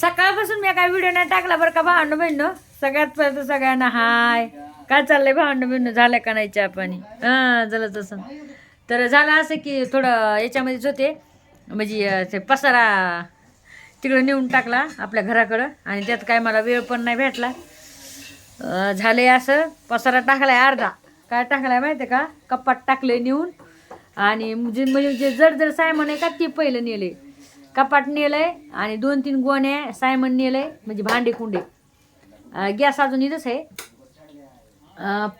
सकाळपासून मी काय व्हिडिओ नाही टाकला बरं का भांडू बहिण? सगळ्यात पहिले सगळ्यांना हाय. काय चाललंय भांडू बहिण? झालं का नाही चहा पाणी? हां झालं तसं. तर झालं असं की थोडं याच्यामध्येच होते. म्हणजे ते पसारा तिकडं नेऊन टाकला आपल्या घराकडं. आणि त्यात काय मला वेळ पण नाही भेटला. अं, झालंय असं. पसारा टाकलाय अर्धा. काय टाकलाय माहिती आहे का? कपाट टाकलंय नेऊन. आणि म्हणजे म्हणजे जे जड जड सायमन आहे का ते पहिलं नेले कपाट नेलंय आणि दोन तीन गोण्या सायमन नेलंय म्हणजे भांडे कुंडे. गॅस अजून इथंच आहे.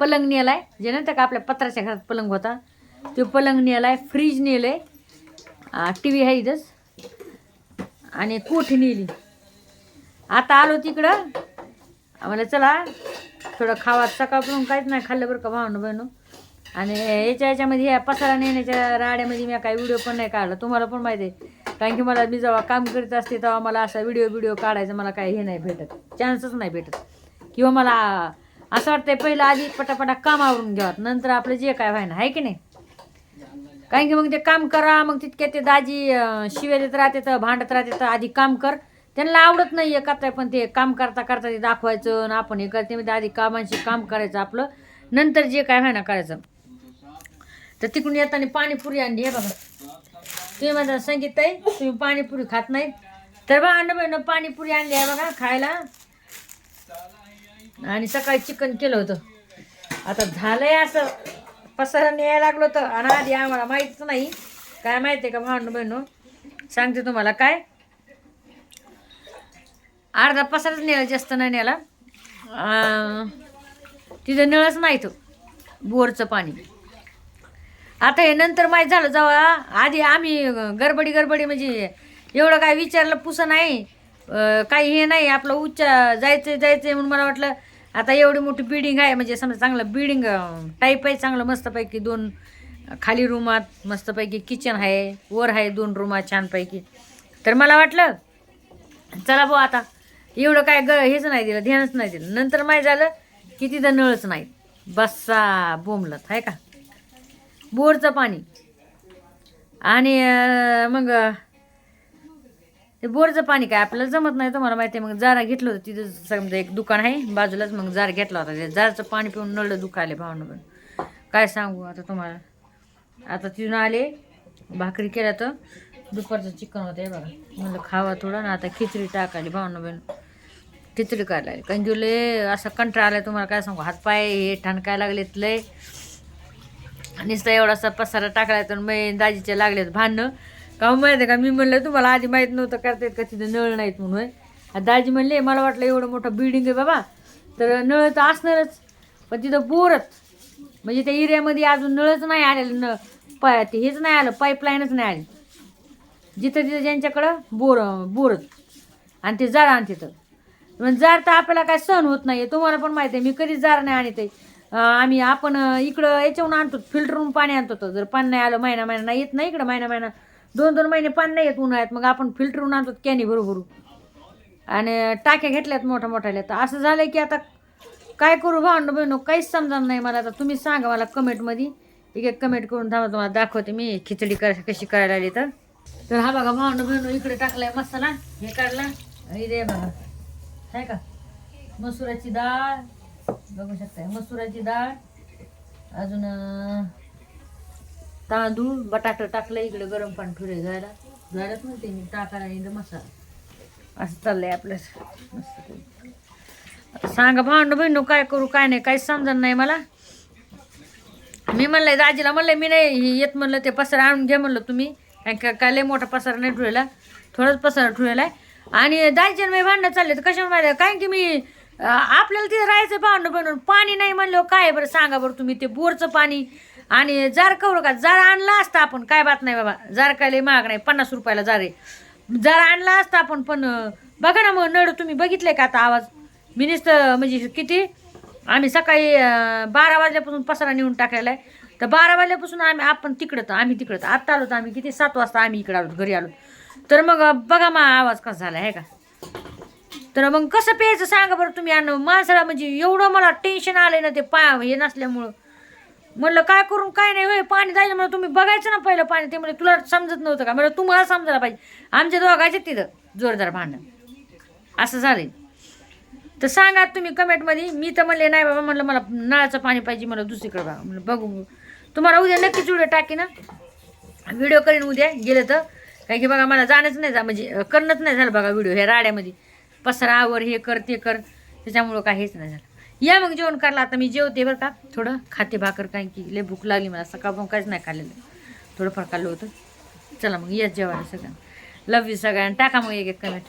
पलंग नेलाय. जे नंतर का आपल्या पत्राच्या घरात पलंग होता तो पलंग नेलाय फ्रीज नेलंय. टी व्ही आहे इथंच. आणि कोठी नेली. आता आलो तिकडं. आम्हाला चला थोडं खावा सकाळपासून काहीच नाही खाल्लं बरं का भावनं बहिणू. आणि याच्या याच्यामध्ये ह्या पसारा नेण्याच्या राड्यामध्ये मी काही व्हिडिओ पण नाही काढला. तुम्हाला पण माहिती आहे. कारण की मला मी जेव्हा काम करीत असते तेव्हा मला असा व्हिडिओ व्हिडिओ काढायचा मला काही हे नाही भेटत. चान्सच नाही भेटत. किंवा मला असं वाटतंय पहिलं आधी पटापटा काम आवरून घ्यावं. नंतर आपलं जे काय व्हायना आहे की नाही? कारण की मग ते काम करा मग तितक्या ते दाजी शिव्या देत राहते तर भांडत राहते तर आधी काम कर. त्यांना आवडत नाही आहे करताय पण ते काम करता करता ते दाखवायचं आणि आपण हे करते. म्हणजे आधी कामांशी काम करायचं आपलं. नंतर जे काय व्हायना करायचं. तर तिकडून येताना पाणीपुरी आणली हे बघा. तुम्ही म्हणता संगीत ताई तुम्ही पाणीपुरी खात नाही. तर बा अण्णाबाईनं पाणीपुरी आणली आहे बघा खायला. आणि सकाळी चिकन केलं होतं. आता झालंय असं. पसरण यायला लागलो तर आणि आधी आम्हाला माहीतच नाही. काय माहिती आहे का भांडू बहिणू सांगते तुम्हाला काय. अर्धा पसरच नेला जास्त नाही नेला तिथं नळच नाही तो. बोरचं पाणी. आता हे नंतर माहीत झालं जेव्हा आधी आम्ही गडबडी गडबडी म्हणजे एवढं काय विचारलं पुसं नाही. काही हे नाही आपलं उच्च जायचं जायचं म्हणून मला वाटलं आता एवढी मोठी बिल्डिंग आहे म्हणजे समजा चांगलं बिल्डिंग टाईप आहे चांगलं मस्तपैकी दोन खाली रूमात मस्तपैकी किचन आहे वर आहे दोन रूमात छानपैकी. तर मला वाटलं चला भाऊ आता एवढं काय ग हेच नाही दिलं ध्यानच नाही दिलं. नंतर माहीत झालं की तिथं नळच नाही. बस्सा बोमलत आहे का? बोरचं पाणी. आणि मग ते बोरचं पाणी काय आपल्याला जमत नाही तुम्हाला माहिती आहे मग जारा घेतलं होतं तिथं समजा एक दुकान आहे बाजूलाच मग जार घेतला होता. ते जारचं पाणी पिऊन नळलं दुखायले भावनं पण. काय सांगू आता तुम्हाला? आता तिथून आले भाकरी केल्या तर दुपारचं चिकन होतं बघा. म्हणलं खावा थोडं ना आता खिचडी टाकायली भावनं बहीण खिचडी करायला लागली. कारण की लय असं कंटाळा आलाय तुम्हाला काय सांगू? हातपाय हे ठणकायला लागलेत लय. नुसता एवढासा पसारा टाकला तर मी दाजीच्या लागल्यात भांडणं. का हो माहिती आहे का? मी म्हणलं तुम्हाला आधी माहीत नव्हतं करता येत का? तिथं नळ नाहीत म्हणून. दाजी म्हणले मला वाटलं एवढं मोठं बिल्डिंग आहे बाबा तर नळ तर असणारच पण तिथं बोरच म्हणजे त्या एरियामध्ये अजून नळच नाही आलेलं न पाय ते हेच नाही आलं पाईपलाईनच नाही आली. जिथं तिथं ज्यांच्याकडं बोर बोरच आणि ते जाळ आण तिथं मग जार तर आपल्याला काय सहन होत नाही तुम्हाला पण माहिती आहे मी कधीच जार नाही आणत आहे. आम्ही आपण इकडं याच्याहून आणतो फिल्टरहून पाणी आणतो तर जर पाणी नाही आलं महिना महिना नाही येत नाही इकडं महिना महिना दोन दोन महिने पाणी नाही येत उन्हाळ्यात. मग आपण फिल्टरहून आणतो कॅनी बरोबर आणि टाक्या घेतल्यात मोठ्या मोठ्याल्या. तर असं झालं की आता काय करू भांडू बहिणू काहीच समजणार नाही मला. आता तुम्ही सांगा मला कमेंटमध्ये. एक एक कमेंट करून थांबा तुम्हाला दाखवते मी खिचडी कर कशी करायला आली तर. तर हा बघा भांडू बहिणू इकडे टाकलाय मसाला हे काढला. इथे बघा आहे का? मसुराची डाळ. बघू शकताय. मसुराची डाळ अजून तांदूळ बटाटा टाकलं इकडे गरम पाणी ठुरे जायला. जायलाच म्हणते मी टाकायला येईल मसाला. असं चाललंय आपलं. मस्त सांगा भांडू बहिणू काय करू काय नाही काहीच समजणार नाही मला. मी म्हणलंय दाजीला म्हणलंय मी नाही येत म्हणलं ते पसारा आणून घ्या म्हणलं तुम्ही. कारण का काय लय मोठा पसारा नाही ठेवलेला. थोडाच पसारा ठेवलेला आणि दाजीला मी भांडणं चालले तर कशावर माहिती कारण की मी आपल्याला तिथे राहायचं भांडणं बनवून. पाणी नाही म्हणलं काय आहे बरं? सांगा बरं तुम्ही ते बोरचं पाणी. आणि जार करू का? जार आणला असता आपण. काय बात नाही बाबा. जार काय लय महाग नाही. पन्नास रुपयाला जार आहे. जार आणला असता आपण पण बघा ना मग नळ तुम्ही बघितले का आता आवाज? मिनिस्त म्हणजे किती? आम्ही सकाळी बारा वाजल्यापासून पसारा नेऊन टाकलेला आहे. तर बारा वाजल्यापासून आम्ही आपण तिकडं तर आम्ही तिकडं आत्ता आलो तर आम्ही किती? सात वाजता आम्ही इकडं आलो घरी आलो. तर मग बघा मग आवाज कसा झाला आहे का? तर मग कसं प्यायचं सांगा बरं तुम्ही आणि माणसाला म्हणजे एवढं मला टेन्शन आलं ना ते पा हे नसल्यामुळं. म्हणलं काय करून काय नाही होय पाणी जायचं म्हणलं तुम्ही बघायचं ना पहिलं पाणी ते म्हणजे तुला समजत नव्हतं का? म्हणलं तुम्हाला समजायला पाहिजे. आमच्या दोघायचे तिथं जोरदार भांडण. असं झालं तर सांगा तुम्ही कमेंटमध्ये. मी तर म्हणले नाही बाबा म्हटलं मला नळाचं पाणी पाहिजे मला दुसरीकडे बघा. म्हणलं बघू. तुम्हाला उद्या नक्कीच व्हिडिओ टाकी ना व्हिडिओ करीन उद्या गेलं तर. काय की बघा मला जाणंच नाही जा म्हणजे करणंच नाही झालं बघा व्हिडिओ ह्या राड्यामध्ये. पसरावर हे कर ते कर. त्याच्यामुळं काहीच नाही झालं. या मग जेवण करायला आता मी जेवते बरं का. थोडं खाते भाकर काय की लय भूक लागली मला. सकाळपासून काहीच नाही खाल्लेलं. थोडंफार खाल्लं होतं. चला मग येस जेवायला सगळ्यांना. लव यू सगळ्यांना. टाका मग एक एक कमेंट